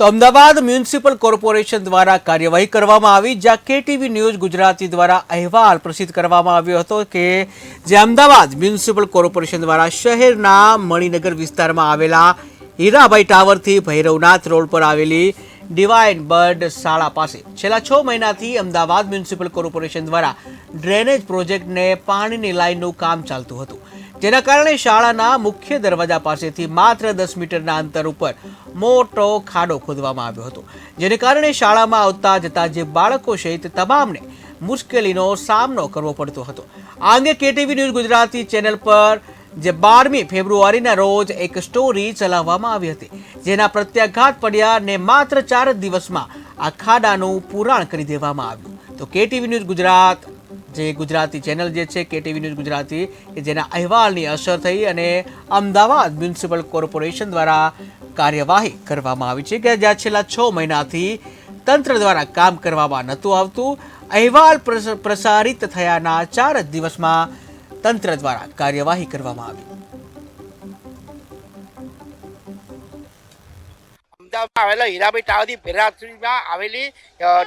તો Ahmedabad municipal corporation દ્વારા કાર્યવાહી કરવામાં આવી, જ્યાં કેટીવી ન્યૂઝ ગુજરાતી દ્વારા અહેવાલ પ્રસિદ્ધ કરવામાં આવ્યો હતો કે જે અમદાવાદ મ્યુનિસિપલ કોર્પોરેશન દ્વારા શહેરના મણિનગર વિસ્તારમાં આવેલા હીરાભાઈ ટાવરથી ભૈરવનાથ રોડ પર આવેલી ડિવાઇન બર્ડ શાળા પાસે છેલ્લા છ મહિનાથી અમદાવાદ મ્યુનિસિપલ કોર્પોરેશન દ્વારા ડ્રેનેજ પ્રોજેક્ટને પાણીની લાઇનનું કામ ચાલતું હતું. જેના કારણે શાળાના મુખ્ય દરવાજા પાસેથી માત્ર દસ મીટરના અંતર ઉપર મોટો ખાડો ખોદવામાં આવ્યો હતો. જેને કારણે શાળામાં આવતા જતા જે બાળકો છે તે તમામને મુશ્કેલીનો સામનો કરવો પડતો હતો. આ અંગે કેટીવી ન્યૂઝ ગુજરાતી ચેનલ પર જે બારમી ફેબ્રુઆરીના રોજ એક સ્ટોરી ચલાવવામાં આવી હતી, જેના પ્રત્યાઘાત પડ્યા ને માત્ર ચાર દિવસમાં આ ખાડાનું પુરાણ કરી દેવામાં આવ્યું. તો કેટીવી ન્યૂઝ ગુજરાત જે ગુજરાતી ચેનલ જે છે, કેટીવી ન્યૂઝ ગુજરાતી, કે જેના અહેવાલની અસર થઈ અને અમદાવાદ મ્યુનિસિપલ કોર્પોરેશન દ્વારા કાર્યવાહી કરવામાં આવી છે કે જ્યાં છેલ્લા છ મહિનાથી તંત્ર દ્વારા કામ કરવામાં નહોતું આવતું. અહેવાલ પ્રસ- પ્રસારિત થયાના ચાર જ દિવસમાં તંત્ર દ્વારા કાર્યવાહી કરવામાં આવી. અમદાવાદમાં આવેલા હીરાભાઈ ટાવરથી ભેરાસુરીમાં આવેલી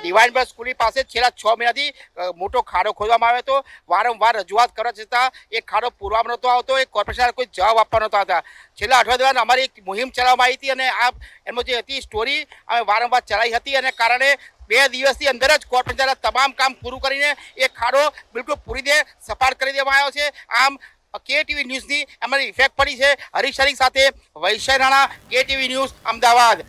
ડિવાઇન બસ સ્કૂલની પાસે છેલ્લા છ મહિનાથી મોટો ખાડો ખોદવામાં આવ્યો હતો. વારંવાર રજૂઆત કરવા છતાં એ ખાડો પૂરવામાં નહોતો આવતો, એ કોર્પોરેશન કોઈ જવાબ આપવા નહોતા આવતા. છેલ્લા દરમિયાન અમારી મુહિમ ચલાવવામાં આવી અને આ, એમાં જે હતી સ્ટોરી, અમે વારંવાર ચલાવી હતી અને કારણે બે દિવસની અંદર જ કોર્પોરેશન દ્વારા તમામ કામ પૂરું કરીને એ ખાડો બિલકુલ પૂરી દે, સપાટ કરી દેવામાં આવ્યો છે. આમ કે ટીવી ન્યૂઝની અમારી ઇફેક્ટ પડી છે. હરીશ સાથે વૈશ્ય રાણા કે ટીવી ન્યૂઝ, અમદાવાદ.